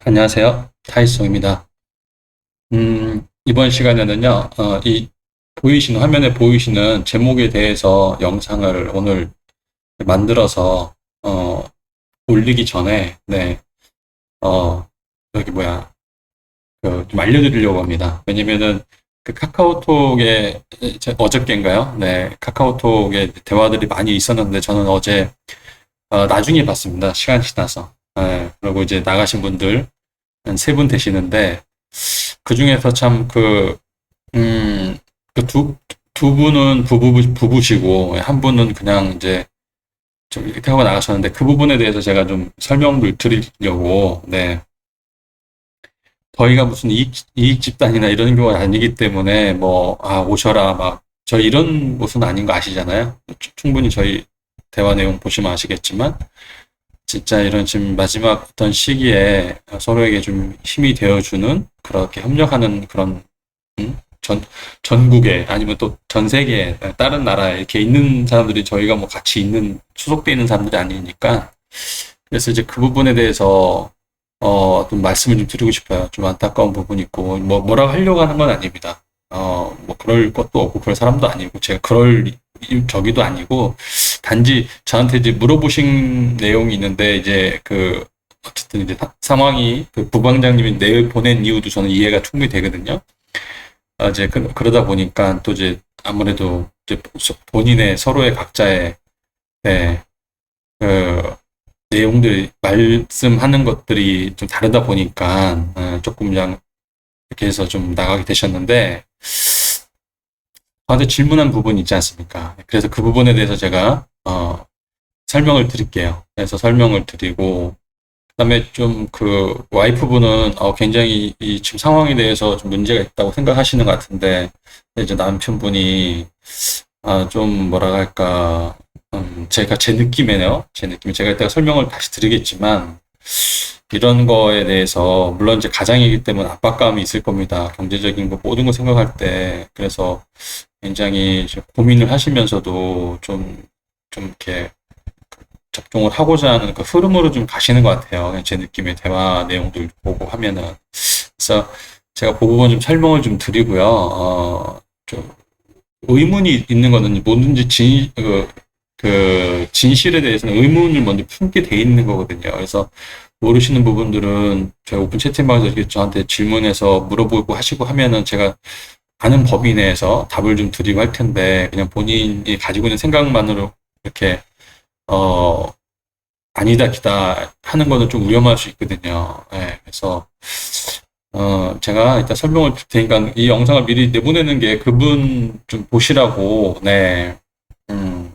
안녕하세요. 타이송입니다. 음, 이번 시간에는요, 어, 이 보이시는, 화면에 보이시는 제목에 대해서 영상을 오늘 만들어서, 어, 올리기 전에, 네, 어, 여기 뭐야, 그, 좀 알려드리려고 합니다. 왜냐면은, 그 카카오톡에, 제- 어저께인가요? 네, 카카오톡에 대화들이 많이 있었는데, 저는 어제, 어, 나중에 봤습니다. 시간 지나서. 네, 그리고 이제 나가신 분들, 한 세 분 되시는데, 그 중에서 참 그, 음, 그 두, 두 분은 부부, 부부시고, 한 분은 그냥 이제 좀 이렇게 하고 나가셨는데, 그 부분에 대해서 제가 좀 설명을 드리려고, 네. 저희가 무슨 이익, 이익 집단이나 이런 경우가 아니기 때문에, 뭐, 아, 오셔라, 막, 저 이런 곳은 아닌 거 아시잖아요? 추- 충분히 저희 대화 내용 보시면 아시겠지만, 진짜 이런 지금 마지막 어떤 시기에 서로에게 좀 힘이 되어주는 그렇게 협력하는 그런 음? 전 전국에 아니면 또 전 세계에 다른 나라에 이렇게 있는 사람들이 저희가 뭐 같이 있는 소속돼 있는 사람들이 아니니까 그래서 이제 그 부분에 대해서 어 좀 말씀을 좀 드리고 싶어요. 좀 안타까운 부분이 있고 뭐 뭐라고 하려고 하는 건 아닙니다. 어 뭐 그럴 것도 없고 그럴 사람도 아니고 제가 그럴 이- 저기도 아니고 단지 저한테 이제 물어보신 내용이 있는데 이제 그 어쨌든 이제 사- 상황이 그 부방장님이 내일 보낸 이유도 저는 이해가 충분히 되거든요. 아, 이제 그, 그러다 보니까 또 이제 아무래도 이제 소- 본인의 서로의 각자의 네, 그 내용들 말씀하는 것들이 좀 다르다 보니까 어, 조금 그냥 이렇게 해서 좀 나가게 되셨는데 저한테 질문한 부분이 있지 않습니까? 그래서 그 부분에 대해서 제가 어, 설명을 드릴게요. 그래서 설명을 드리고 그다음에 좀 그 와이프분은 어, 굉장히 이 지금 상황에 대해서 좀 문제가 있다고 생각하시는 것 같은데 이제 남편분이 아, 좀 뭐라 할까 음, 제가 제 느낌에요. 제 느낌 제가 이따가 설명을 다시 드리겠지만 이런 거에 대해서 물론 이제 가장이기 때문에 압박감이 있을 겁니다. 경제적인 거 모든 거 생각할 때 그래서 굉장히 고민을 하시면서도 좀 좀 이렇게 접종을 하고자 하는 그 흐름으로 좀 가시는 것 같아요. 제 느낌의 대화 내용들 보고 하면은. 그래서 제가 그 부분 좀 설명을 좀 드리고요. 어, 좀 의문이 있는 거는 뭐든지 진, 그, 그 진실에 대해서는 의문을 먼저 품게 돼 있는 거거든요. 그래서 모르시는 부분들은 저희 오픈 채팅방에서 이렇게 저한테 질문해서 물어보고 하시고 하면은 제가 아는 범위 내에서 답을 좀 드리고 할 텐데 그냥 본인이 가지고 있는 생각만으로 이렇게 어 아니다 기다 하는 거는 좀 위험할 수 있거든요. 예, 그래서 어 제가 일단 설명을 드릴 테니까 이 영상을 미리 내보내는 게 그분 좀 보시라고 네. 음.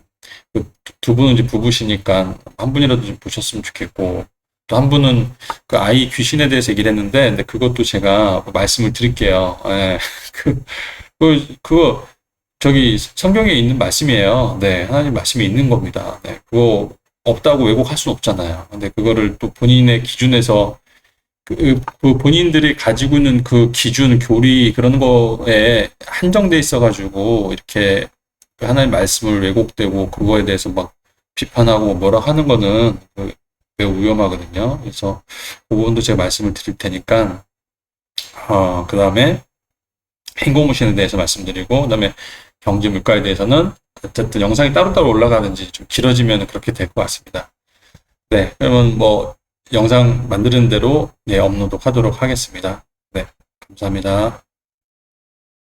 그 두 분은 이제 부부시니까 한 분이라도 좀 보셨으면 좋겠고 또 한 분은 그 아이 귀신에 대해서 얘기를 했는데 근데 그것도 제가 말씀을 드릴게요. 예. 그, 그 그거 저기 성경에 있는 말씀이에요. 네, 하나님 말씀이 있는 겁니다. 네, 그거 없다고 왜곡할 수는 없잖아요. 근데 그거를 또 본인의 기준에서 그, 그 본인들이 가지고 있는 그 기준, 교리 그런 거에 한정돼 있어가지고 이렇게 그 하나님 말씀을 왜곡되고 그거에 대해서 막 비판하고 뭐라 하는 거는 그 매우 위험하거든요. 그래서 그 부분도 제가 말씀을 드릴 테니까 어, 그 다음에 행공무신에 대해서 말씀드리고 그 다음에 경제 물가에 대해서는 어쨌든 영상이 따로따로 올라가든지 좀 길어지면 그렇게 될 것 같습니다. 네, 그러면 뭐 영상 만드는 대로 네, 업로드 하도록 하겠습니다. 네, 감사합니다.